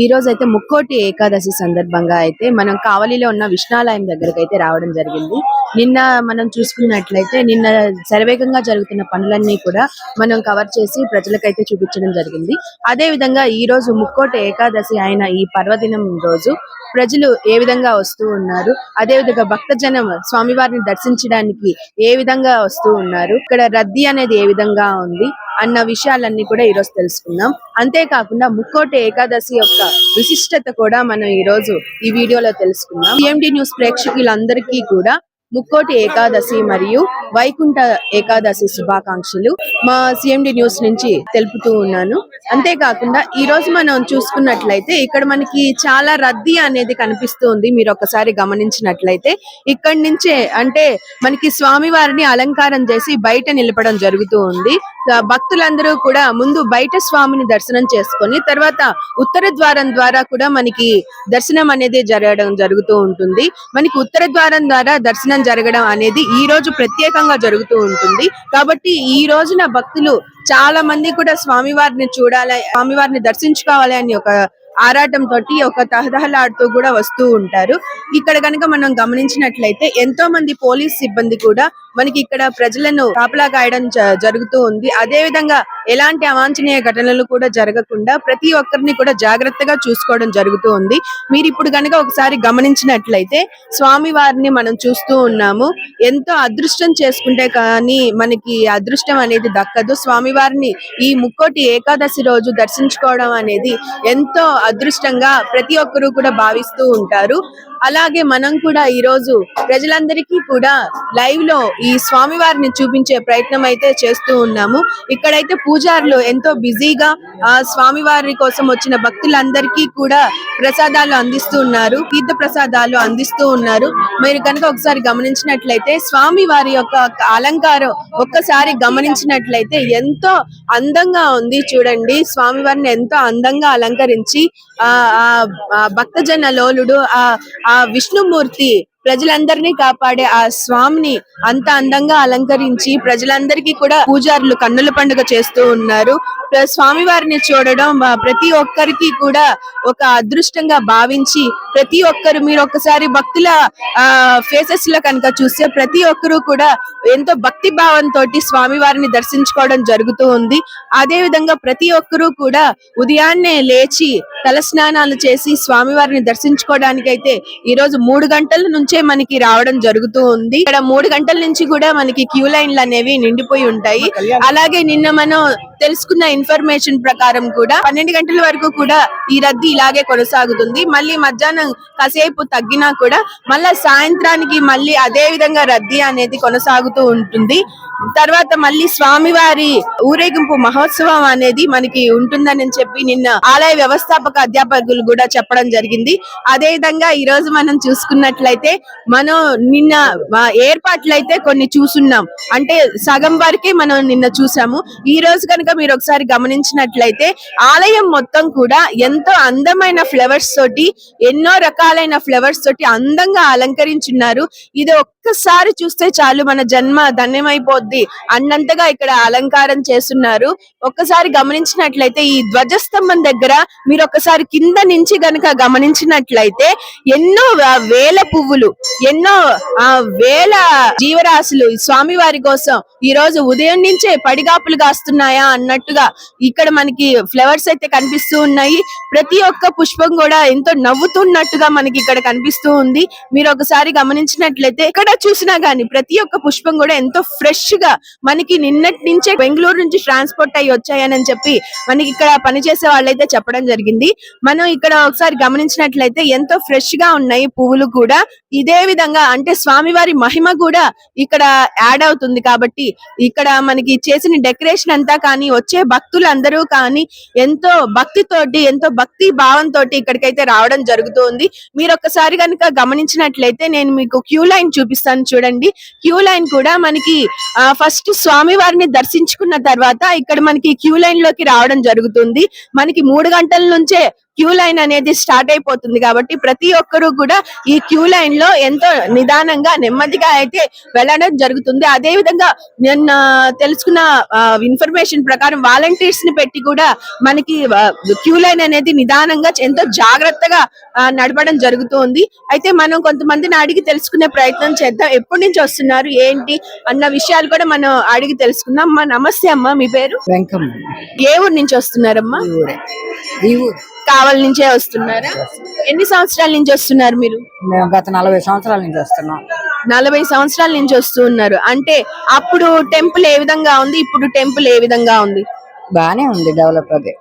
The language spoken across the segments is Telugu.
ఈ రోజు అయితే ముక్కోటి ఏకాదశి సందర్భంగా అయితే మనం కావలిలో ఉన్న విష్ణాలయం దగ్గరకు అయితే రావడం జరిగింది. నిన్న మనం చూసుకున్నట్లయితే నిన్న శరవేగంగా జరుగుతున్న పనులన్నీ కూడా మనం కవర్ చేసి ప్రజలకైతే చూపించడం జరిగింది. అదే విధంగా ఈ రోజు ముక్కోటి ఏకాదశి అయిన ఈ పర్వదినం రోజు ప్రజలు ఏ విధంగా వస్తూ ఉన్నారు? అదే విధంగా భక్తజనం స్వామివారిని దర్శించడానికి ఏ విధంగా వస్తూ ఉన్నారు? ఇక్కడ రద్దీ అనేది ఏ విధంగా ఉంది? అన్న విషయాలన్నీ కూడా ఈ రోజు తెలుసుకుందాం. అంతేకాకుండా ముక్కోటి ఏకాదశి యొక్క విశిష్టత కూడా మనం ఈ రోజు ఈ వీడియోలో తెలుసుకుందాం. సిఎండి న్యూస్ ప్రేక్షకులందరికీ కూడా ముక్కోటి ఏకాదశి మరియు వైకుంఠ ఏకాదశి శుభాకాంక్షలు. మా సిఎండి న్యూస్ నుంచి తెలుపుతూ ఉన్నాను. అంతేకాకుండా ఈ రోజు మనం చూసుకున్నట్లయితే ఇక్కడ మనకి చాలా రద్దీ అనేది కనిపిస్తుంది. మీరు ఒకసారి గమనించినట్లయితే ఇక్కడి నుంచే అంటే మనకి స్వామివారిని అలంకారం చేసి బయట నిలపడం జరుగుతూ ఉంది భక్తులందరూ కూడా ముందు బయట స్వామిని దర్శనం చేసుకొని తర్వాత ఉత్తర ద్వారం ద్వారా కూడా మనకి దర్శనం అనేది జరగడం జరుగుతూ ఉంటుంది. మనకి ఉత్తర ద్వారం ద్వారా దర్శనం జరగడం అనేది ఈ రోజు ప్రత్యేకంగా జరుగుతూ ఉంటుంది. కాబట్టి ఈ రోజున భక్తులు చాలా మంది కూడా స్వామివారిని చూడాలి స్వామివారిని దర్శించుకోవాలి అని ఒక ఆరాటం తోటి ఒక తహదహలాడుతూ కూడా వస్తూ ఉంటారు. ఇక్కడ కనుక మనం గమనించినట్లయితే ఎంతో మంది పోలీస్ సిబ్బంది కూడా మనకి ఇక్కడ ప్రజలను కాపలా కాయడం జ- జరుగుతూ ఉంది. అదే విధంగా ఎలాంటి అవాంఛనీయ ఘటనలు కూడా జరగకుండా ప్రతి ఒక్కరిని కూడా జాగ్రత్తగా చూసుకోవడం జరుగుతూ ఉంది. మీరు ఇప్పుడు కనుక ఒకసారి గమనించినట్లయితే స్వామి వారిని మనం చూస్తూ ఉన్నాము. ఎంతో అదృష్టం చేసుకుంటే కానీ మనకి అదృష్టం అనేది దక్కదు. స్వామి వారిని ఈ ముక్కోటి ఏకాదశి రోజు దర్శించుకోవడం అనేది ఎంతో అదృష్టంగా ప్రతి ఒక్కరూ కూడా భావిస్తూ ఉంటారు. అలాగే మనం కూడా ఈ రోజు ప్రజలందరికీ కూడా లైవ్లో ఈ స్వామి వారిని చూపించే ప్రయత్నం అయితే చేస్తూ ఉన్నాము. ఇక్కడైతే పూజారులు ఎంతో బిజీగా ఆ స్వామి వారి కోసం వచ్చిన భక్తులందరికీ కూడా ప్రసాదాలు అందిస్తూ ఉన్నారు తీర్థ ప్రసాదాలు అందిస్తూ ఉన్నారు. మీరు కనుక ఒకసారి గమనించినట్లయితే స్వామి వారి యొక్క అలంకారం ఒక్కసారి గమనించినట్లయితే ఎంతో అందంగా ఉంది చూడండి. స్వామి వారిని ఎంతో అందంగా అలంకరించి ఆ ఆ- ఆ భక్తజన లోలుడు ఆ ఆ విష్ణుమూర్తి ప్రజలందరినీ కాపాడే ఆ స్వామిని అంత అందంగా అలంకరించి ప్రజలందరికీ కూడా పూజారులు కన్నుల పండుగ చేస్తూ ఉన్నారు. స్వామి వారిని చూడడం ప్రతి ఒక్కరికి కూడా ఒక అదృష్టంగా భావించి ప్రతి ఒక్కరు మీరు ఒక్కసారి భక్తుల ఆ ఫేసెస్లో కనుక చూస్తే ప్రతి ఒక్కరూ కూడా ఎంతో భక్తి భావంతో స్వామి వారిని దర్శించుకోవడం జరుగుతూ ఉంది. అదే విధంగా ప్రతి ఒక్కరూ కూడా ఉదయాన్నే లేచి తలస్నానాలు చేసి స్వామివారిని దర్శించుకోవడానికి అయితే ఈ రోజు మూడు గంటల నుంచే మనకి రావడం జరుగుతూ ఉంది. ఇక్కడ మూడు గంటల నుంచి కూడా మనకి క్యూ లైన్లు అనేవి నిండిపోయి ఉంటాయి. అలాగే నిన్న మనం తెలుసుకున్న ఇన్ఫర్మేషన్ ప్రకారం కూడా పన్నెండు గంటల వరకు కూడా ఈ రద్దీ ఇలాగే కొనసాగుతుంది. మళ్ళీ మధ్యాహ్నం కాసేపు తగ్గినా కూడా మళ్ళా సాయంత్రానికి మళ్ళీ అదే విధంగా రద్దీ అనేది కొనసాగుతూ ఉంటుంది. తర్వాత మళ్ళీ స్వామివారి ఊరేగింపు మహోత్సవం అనేది మనకి ఉంటుందని చెప్పి నిన్న ఆలయ వ్యవస్థాపక అధ్యాపకులు కూడా చెప్పడం జరిగింది. అదే విధంగా ఈ రోజు మనం చూసుకున్నట్లయితే మనం నిన్న ఏర్పాట్లు అయితే కొన్ని చూసున్నాం. అంటే సగం వరకే మనం నిన్న చూసాము. ఈ రోజు కనుక మీరు ఒకసారి గమనించినట్లయితే ఆలయం మొత్తం కూడా ఎంతో అందమైన ఫ్లవర్స్ తోటి ఎన్నో రకాలైన ఫ్లవర్స్ తోటి అందంగా అలంకరించున్నారు. ఇది ఒక్కసారి చూస్తే చాలు మన జన్మ ధన్యమైపోద్ది. అన్నంతగా ఇక్కడ అలంకారం చేస్తున్నారు. ఒక్కసారి గమనించినట్లయితే ఈ ధ్వజస్తంభం దగ్గర మీరు ఒకసారి కింద నుంచి గనక గమనించినట్లయితే ఎన్నో వేల పువ్వులు ఎన్నో ఆ వేల జీవరాశులు ఈ స్వామి వారి కోసం ఈ రోజు ఉదయం నుంచే పడిగాపులు కాస్తున్నాయా అన్నట్టుగా ఇక్కడ మనకి ఫ్లవర్స్ అయితే కనిపిస్తూ ఉన్నాయి. ప్రతి ఒక్క పుష్పం కూడా ఎంతో నవ్వుతున్నట్టుగా మనకి ఇక్కడ కనిపిస్తూ ఉంది. మీరు ఒకసారి గమనించినట్లయితే ఎక్కడ చూసినా గానీ ప్రతి ఒక్క పుష్పం కూడా ఎంతో ఫ్రెష్ ఫ్రెష్గా మనకి నిన్నటి నుంచే బెంగళూరు నుంచి ట్రాన్స్పోర్ట్ అయ్యి వచ్చాయని చెప్పి మనకి ఇక్కడ పనిచేసే వాళ్ళైతే చెప్పడం జరిగింది. మనం ఇక్కడ ఒకసారి గమనించినట్లయితే ఎంతో ఫ్రెష్గా ఉన్నాయి పువ్వులు కూడా. ఇదే విధంగా అంటే స్వామివారి మహిమ కూడా ఇక్కడ యాడ్ అవుతుంది కాబట్టి ఇక్కడ మనకి చేసిన డెకరేషన్ అంతా కానీ వచ్చే భక్తులందరూ కానీ ఎంతో భక్తితోటి ఎంతో భక్తి భావంతో ఇక్కడికైతే రావడం జరుగుతుంది. మీరు ఒక్కసారి కనుక గమనించినట్లయితే నేను మీకు క్యూ లైన్ చూపిస్తాను చూడండి. క్యూ లైన్ కూడా మనకి ఫస్ట్ స్వామి వారిని దర్శించుకున్న తర్వాత ఇక్కడ మనకి క్యూ లైన్లోకి రావడం జరుగుతుంది. మనకి మూడు గంటల నుంచే క్యూ లైన్ అనేది స్టార్ట్ అయిపోతుంది కాబట్టి ప్రతి ఒక్కరూ కూడా ఈ క్యూ లైన్లో ఎంతో నిదానంగా నెమ్మదిగా అయితే వెళ్ళడం జరుగుతుంది. అదే విధంగా నిన్న తెలుసుకున్న ఇన్ఫర్మేషన్ ప్రకారం వాలంటీర్స్ని పెట్టి కూడా మనకి క్యూ లైన్ అనేది నిదానంగా ఎంతో జాగ్రత్తగా నడపడం జరుగుతుంది. అయితే మనం కొంతమందిని అడిగి తెలుసుకునే ప్రయత్నం చేద్దాం. ఎప్పటి నుంచి వస్తున్నారు ఏంటి అన్న విషయాలు కూడా మనం అడిగి తెలుసుకుందాం. అమ్మా నమస్తే అమ్మా మీ పేరు? వెంకమ్మ. ఏ ఊరు నుంచి వస్తున్నారమ్మా? ఈ ఊరు. కావలి నుంచే వస్తున్నారా. ఎన్ని సంవత్సరాల నుంచి వస్తున్నారు మీరు? మేము గత నలభై సంవత్సరాల నుంచి వస్తున్నాం. నలభై సంవత్సరాల నుంచి వస్తూ ఉన్నారు. అంటే అప్పుడు టెంపుల్ ఏ విధంగా ఉంది? ఇప్పుడు టెంపుల్ ఏ విధంగా ఉంది? బానే ఉంది డెవలప్ అది.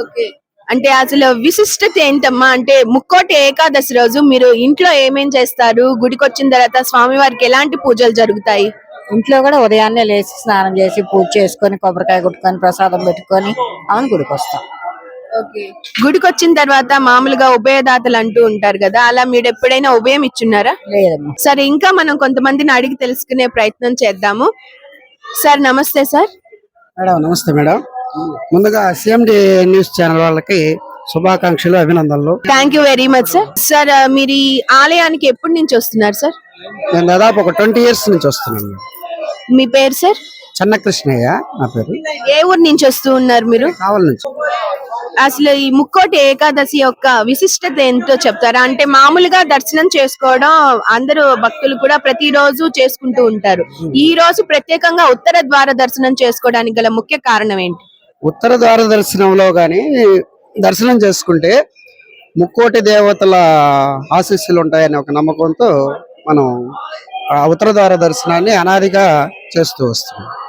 ఓకే. అంటే అసలు విశిష్టత ఏంటమ్మా? అంటే ముక్కోటి ఏకాదశి రోజు మీరు ఇంట్లో ఏమేం చేస్తారు? గుడికి వచ్చిన తర్వాత స్వామివారికి ఎలాంటి పూజలు జరుగుతాయి? ఇంట్లో కూడా ఉదయాన్నే లేచి స్నానం చేసి పూజ చేసుకొని కొబ్బరికాయ కొట్టుకొని ప్రసాదం పెట్టుకొని అవును గుడికి వస్తాం. గుడికి వచ్చిన తర్వాత మామూలుగా ఉభయదాతలు అంటూ ఉంటారు కదా అలా మీరు ఎప్పుడైనా ఉభయం ఇచ్చున్నారా? లేదమ్మా. సరే ఇంకా మనం కొంతమందిని అడిగి తెలుసుకునే ప్రయత్నం చేద్దాము. సార్ నమస్తే సార్. మేడం నమస్తే మేడం. ముందుగా C M D news channel వాళ్ళకి శుభాకాంక్షలు అభినందనలు. Thank you very much sir sir మీరు ఈ ఆలయానికి ఎప్పటి నుంచి వస్తున్నారు సార్? నేను దాదాపు ఒక ట్వంటీ ఇయర్స్ నుంచి వస్తున్నాను మేడం. మీ పేరు సార్? చెన్నకృష్ణయ్య నా పేరు. ఏ ఊరు నుంచి వస్తూ ఉన్నారు మీరు? కావలి నుంచి. అసలు ఈ ముక్కోటి ఏకాదశి యొక్క విశిష్టత ఏంటో చెప్తారా? అంటే మామూలుగా దర్శనం చేసుకోవడం అందరూ భక్తులు కూడా ప్రతిరోజు చేసుకుంటూ ఉంటారు. ఈ రోజు ప్రత్యేకంగా ఉత్తర ద్వార దర్శనం చేసుకోవడానికి గల ముఖ్య కారణం ఏంటి? ఉత్తర ద్వార దర్శనంలో గాని దర్శనం చేసుకుంటే ముక్కోటి దేవతల ఆశీస్సులు ఉంటాయనే ఒక నమ్మకంతో మనం ఆ ఉత్తర ద్వార దర్శనాన్ని అనాదిగా చేస్తూ వస్తున్నాం.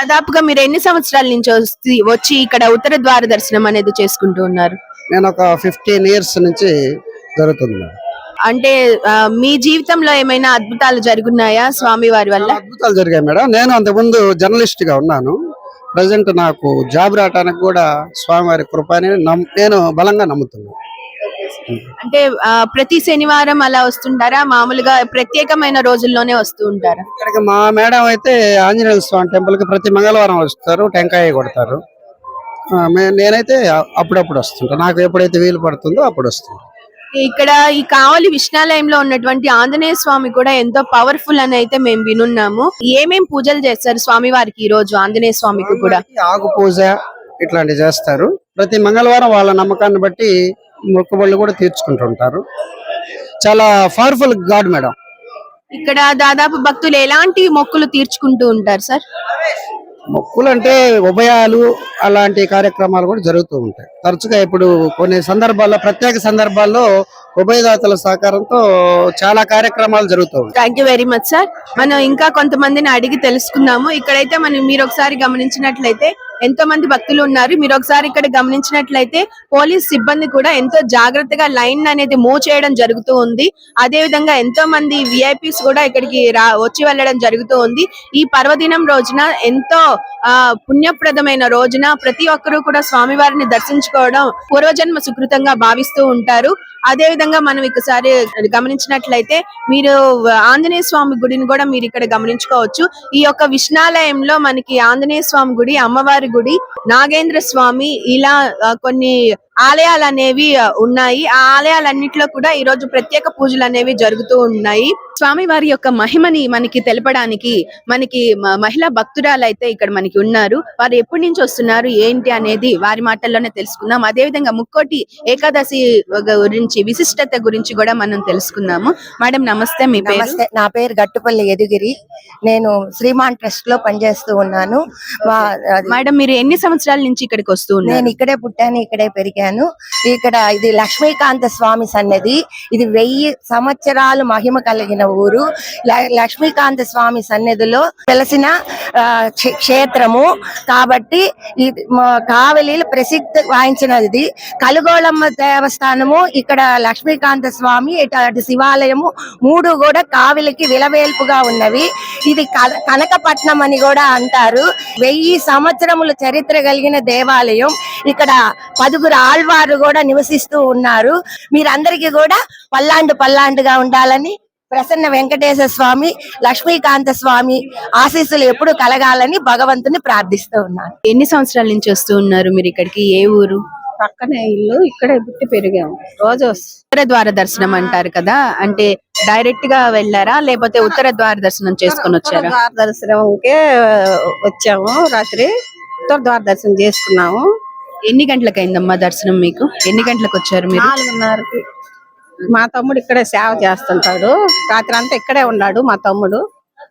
దాదాపుగా మీరు ఎన్ని సంవత్సరాల నుంచి వస్తీ వచ్చి ఇక్కడ ఉత్తర ద్వార దర్శనం అనేది చేసుకుంటూ ఉన్నారు? నేను ఒక ఫిఫ్టీన్ ఇయర్స్ నుంచి జరుగుతుంది. అంటే ఆ, మీ జీవితంలో ఏమైనా అద్భుతాలు జరుగున్నాయా స్వామి వారి వల్ల? అద్భుతాలు జరిగాయి మేడం. నేను అంతకుముందు జర్నలిస్ట్గా ఉన్నాను. ప్రజెంట్ నాకు జాబ్ రావడానికి కూడా స్వామివారి కృప అని నమ్- నేను బలంగా నమ్ముతున్నాను. అంటే ప్రతి శనివారం అలా వస్తుంటారా? మామూలుగా ప్రత్యేకమైన రోజుల్లోనే వస్తూ ఉంటారా? ఇక్కడికి మా మేడం అయితే ఆంజనేయ స్వామి టెంపుల్కి ప్రతి మంగళవారం వస్తారు టెంకాయ కొడతారు. నేనైతే అప్పుడప్పుడు వస్తుంటా. నాకు ఎప్పుడైతే వీలు పడుతుందో అప్పుడు వస్తుంటా. ఇక్కడ ఈ కావలి విష్ణాలయంలో ఉన్నటువంటి ఆంజనేయ స్వామి కూడా ఎంతో పవర్ఫుల్ అని అయితే మేము వినున్నాము. ఏమేం పూజలు చేస్తారు స్వామి వారికి ఈ రోజు ఆంజనేయ స్వామికి కూడా? ఆకు పూజ ఇట్లాంటివి చేస్తారు. ప్రతి మంగళవారం వాళ్ళ నమ్మకాన్ని బట్టి మొక్కుబళ్ళు కూడా తీర్చుకుంటుంటారు. చాలా పవర్ఫుల్ గాడ్ మేడం. ఇక్కడ దాదాపు భక్తులు ఎలాంటి మొక్కులు తీర్చుకుంటూ ఉంటారు సార్? మొక్కులు అంటే ఉభయాలు అలాంటి కార్యక్రమాలు కూడా జరుగుతూ ఉంటాయి. తరచుగా ఇప్పుడు కొన్ని సందర్భాల్లో ప్రత్యేక సందర్భాల్లో ఉభయదాతల సహకారంతో చాలా కార్యక్రమాలు జరుగుతూ ఉంటాయి. Thank you very much sir మనం ఇంకా కొంతమందిని అడిగి తెలుసుకుందాము. ఇక్కడైతే మనం మీరు ఒకసారి గమనించినట్లయితే ఎంతో మంది భక్తులు ఉన్నారు. మీరు ఒకసారి ఇక్కడ గమనించినట్లయితే పోలీస్ సిబ్బంది కూడా ఎంతో జాగ్రత్తగా లైన్ అనేది మూవ్ చేయడం జరుగుతూ ఉంది. అదే విధంగా ఎంతో మంది విఐపీస్ కూడా ఇక్కడికి రా వచ్చి వెళ్ళడం జరుగుతూ ఉంది. ఈ పర్వదినం రోజున ఎంతో పుణ్యప్రదమైన రోజున ప్రతి ఒక్కరూ కూడా స్వామివారిని దర్శించుకోవడం పూర్వజన్మ సుకృతంగా భావిస్తూ ఉంటారు. అదే విధంగా మనం ఒకసారి గమనించినట్లయితే మీరు ఆంజనేయ స్వామి గుడిని కూడా మీరు ఇక్కడ గమనించుకోవచ్చు. ఈ యొక్క విష్ణాలయంలో మనకి ఆంజనేయ స్వామి గుడి అమ్మవారి గుడి నాగేంద్ర స్వామి ఇలా కొన్ని ఆలయాలు అనేవి ఉన్నాయి. ఆ ఆలయాలన్నిట్లో కూడా ఈ రోజు ప్రత్యేక పూజలు అనేవి జరుగుతూ ఉన్నాయి. స్వామి వారి యొక్క మహిమని మనకి తెలపడానికి మనకి మహిళా భక్తురాలు అయితే ఇక్కడ మనకి ఉన్నారు. వారు ఎప్పటి నుంచి వస్తున్నారు ఏంటి అనేది వారి మాటల్లోనే తెలుసుకుందాం. అదే విధంగా ముక్కోటి ఏకాదశి గురించి విశిష్టత గురించి కూడా మనం తెలుసుకుందాము. మేడం నమస్తే మీ పేరు? నమస్తే నా పేరు గట్టుపల్లి ఎదుగిరి. నేను శ్రీమాన్ ట్రస్ట్లో పనిచేస్తూ ఉన్నాను. మేడం మీరు ఎన్ని సంవత్సరాల నుంచి ఇక్కడికి వస్తూ నేను ఇక్కడే పుట్టాను ఇక్కడే పెరిగాను. ఇక్కడ ఇది లక్ష్మీకాంత స్వామి సన్నది ఇది వెయ్యి సంవత్సరాలు మహిమ కలిగిన ఊరు. లక్ష్మీకాంత స్వామి సన్నిధిలో తెలిసిన ఆ, క్షేత్రము. కాబట్టి ఇది కావలి ప్రసిద్ధి వాయించినది. కలుగోళమ్మ దేవస్థానము ఇక్కడ లక్ష్మీకాంత స్వామి ఇటు శివాలయము మూడు కూడా కావిలికి విలవేల్పుగా ఉన్నవి. ఇది కన- కనకపట్నం అని కూడా అంటారు. వెయ్యి సంవత్సరములు చరిత్ర కలిగిన దేవాలయం. ఇక్కడ పదుగురు ఆళ్వారు కూడా నివసిస్తూ ఉన్నారు. మీరందరికీ కూడా పల్లాండు పల్లాండుగా ఉండాలని ప్రసన్న వెంకటేశ్వర స్వామి లక్ష్మీకాంత స్వామి ఆశీస్సులు ఎప్పుడు కలగాలని భగవంతుని ప్రార్థిస్తూ ఉన్నాను. ఎన్ని సంవత్సరాల నుంచి వస్తూ ఉన్నారు మీరు ఇక్కడికి? ఏ ఊరు? పక్కనే ఇల్లు ఇక్కడే పుట్టి పెరిగాము. రోజు ఉత్తర ద్వార దర్శనం అంటారు కదా అంటే డైరెక్ట్గా వెళ్ళారా? లేకపోతే ఉత్తర ద్వార దర్శనం చేసుకొని వచ్చారా? ద్వార దర్శనంకే వచ్చాము రాత్రి. ఉత్తర ద్వార దర్శనం చేసుకున్నాము ఎన్ని గంటలకు అయిందమ్మా దర్శనం మీకు? ఎన్ని గంటలకు వచ్చారు మీరు? నాలుగున్నరకి. మా తమ్ముడు ఇక్కడే సేవ చేస్తుంటాడు. రాత్రి అంతా ఇక్కడే ఉన్నాడు మా తమ్ముడు.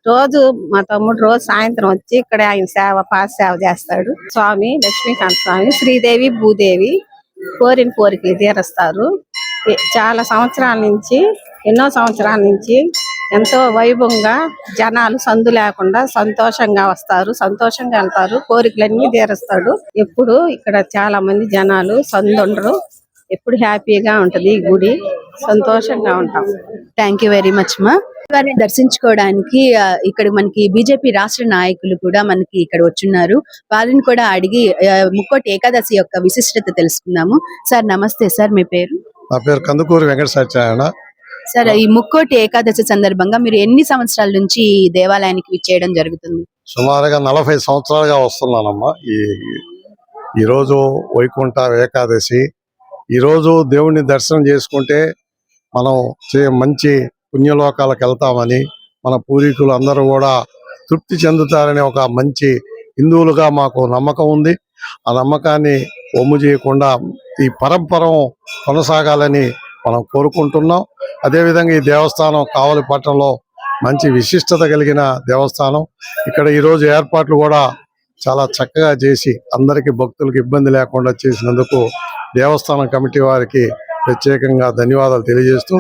రోజు మా తమ్ముడు రోజు సాయంత్రం వచ్చి ఇక్కడే ఆయన సేవ పాస్ సేవ చేస్తాడు. స్వామి లక్ష్మీకాంత్ స్వామి శ్రీదేవి భూదేవి కోరిన కోరికలు తీరుస్తారు. చాలా సంవత్సరాల నుంచి ఎన్నో సంవత్సరాల నుంచి ఎంతో వైభవంగా జనాలు సందు లేకుండా సంతోషంగా వస్తారు. సంతోషంగా వెళ్తారు. కోరికలన్నీ తీరుస్తాడు. ఎప్పుడు ఇక్కడ చాలా మంది జనాలు సందు ఉండరు ఎప్పుడు హ్యాపీగా ఉంటది ఈ గుడి. సంతోషంగా ఉంటాం. థ్యాంక్ యూ వెరీ మచ్ మా వారిని దర్శించుకోవడానికి ఇక్కడ మనకి బీజేపీ రాష్ట్ర నాయకులు కూడా మనకి ఇక్కడ వచ్చున్నారు. వారిని కూడా అడిగి ముక్కోటి ఏకాదశి యొక్క విశిష్టత తెలుసుకుందాము. సార్ నమస్తే. సార్ మీ పేరు? నా పేరు కందుకూరి వెంకట సత్యనారాయణ సార్ ఈ ముక్కోటి ఏకాదశి సందర్భంగా మీరు ఎన్ని సంవత్సరాల నుంచి ఈ దేవాలయానికి విచ్చేయడం జరుగుతుంది? సుమారుగా నలభై సంవత్సరాలుగా వస్తున్నానమ్మా. ఈ ఈరోజు వైకుంఠ ఏకాదశి. ఈరోజు దేవుణ్ణి దర్శనం చేసుకుంటే మనం మంచి పుణ్యలోకాలకు వెళ్తామని మన పూర్వీకులు అందరూ కూడా తృప్తి చెందుతారనే ఒక మంచి హిందువులుగా మాకు నమ్మకం ఉంది. ఆ నమ్మకాన్ని ఒమ్ము చేయకుండా ఈ పరంపరం కొనసాగాలని మనం కోరుకుంటున్నాం. అదేవిధంగా ఈ దేవస్థానం కావలిపట్నంలో మంచి విశిష్టత కలిగిన దేవస్థానం. ఇక్కడ ఈరోజు ఏర్పాట్లు కూడా చాలా చక్కగా చేసి అందరికీ భక్తులకు ఇబ్బంది లేకుండా చేసినందుకు దేవస్థానం కమిటీ వారికి ప్రత్యేకంగా ధన్యవాదాలు తెలియజేస్తూ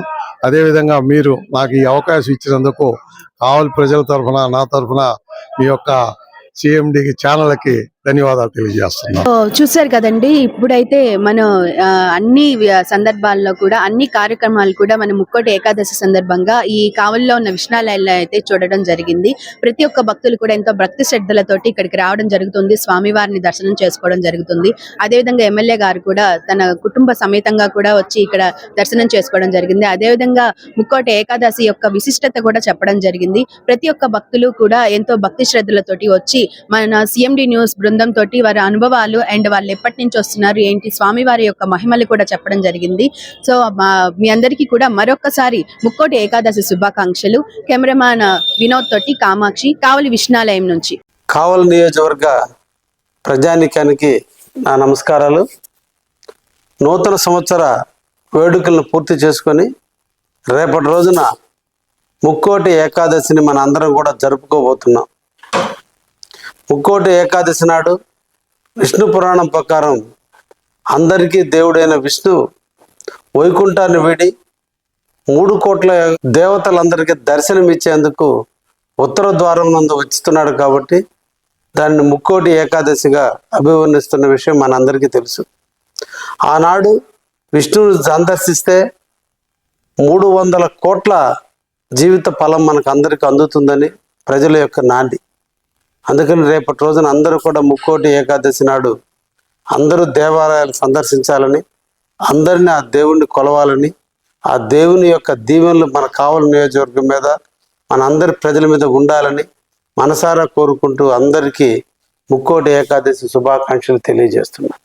అదేవిధంగా మీరు నాకు ఈ అవకాశం ఇచ్చినందుకు కావలి ప్రజల తరఫున నా తరఫున మీ యొక్క సిఎండికి ఛానల్కి ధన్యవాదాలు తెలియజేస్తున్నాను చూసారు కదండి ఇప్పుడైతే మనం ఆ, అన్ని సందర్భాల్లో కూడా అన్ని కార్యక్రమాలు కూడా మనం ముక్కోటి ఏకాదశి సందర్భంగా ఈ కావలిలో ఉన్న విష్ణాలయాల్లో అయితే చూడడం జరిగింది. ప్రతి ఒక్క భక్తులు కూడా ఎంతో భక్తి శ్రద్ధలతోటి ఇక్కడికి రావడం జరుగుతుంది. స్వామివారిని దర్శనం చేసుకోవడం జరుగుతుంది. అదేవిధంగా ఎమ్మెల్యే గారు కూడా తన కుటుంబ సమేతంగా కూడా వచ్చి ఇక్కడ దర్శనం చేసుకోవడం జరిగింది. అదేవిధంగా ముక్కోటి ఏకాదశి యొక్క విశిష్టత కూడా చెప్పడం జరిగింది. ప్రతి ఒక్క భక్తులు కూడా ఎంతో భక్తి శ్రద్ధలతోటి వచ్చి మన సిఎండి న్యూస్ బృందం తోటి వారి అనుభవాలు అండ్ వాళ్ళు ఎప్పటి నుంచి వస్తున్నారు ఏంటి స్వామి వారి యొక్క మహిమలు కూడా చెప్పడం జరిగింది. సో మా- మీ అందరికీ కూడా మరొకసారి ముక్కోటి ఏకాదశి శుభాకాంక్షలు. కెమెరామాన్ వినోద్ తోటి కామాక్షి కావలి విష్ణాలయం నుంచి. కావలి నియోజకవర్గ ప్రజానికానికి నా నమస్కారాలు. నూతన సంవత్సర వేడుకలను పూర్తి చేసుకొని రేపటి రోజున ముక్కోటి ఏకాదశిని మన అందరం కూడా జరుపుకోబోతున్నాం. ముక్కోటి ఏకాదశి నాడు విష్ణు పురాణం ప్రకారం అందరికీ దేవుడైన విష్ణు వైకుంఠాన్ని వీడి మూడు కోట్ల దేవతలందరికీ దర్శనం ఇచ్చేందుకు ఉత్తర ద్వారం నందు వచ్చిస్తున్నాడు కాబట్టి దాన్ని ముక్కోటి ఏకాదశిగా అభివర్ణిస్తున్న విషయం మనందరికీ తెలుసు. ఆనాడు విష్ణువు సందర్శిస్తే మూడు వందల కోట్ల జీవిత ఫలం మనకు అందరికీ అందుతుందని ప్రజల యొక్క నాంది. అందుకని రేపటి రోజున అందరూ కూడా ముక్కోటి ఏకాదశి నాడు అందరూ దేవాలయాలు సందర్శించాలని అందరినీ ఆ దేవుణ్ణి కొలవాలని ఆ దేవుని యొక్క దీవెనలు మన కావలి నియోజకవర్గం మీద మన అందరి ప్రజల మీద ఉండాలని మనసారా కోరుకుంటూ అందరికీ ముక్కోటి ఏకాదశి శుభాకాంక్షలు తెలియజేస్తున్నాను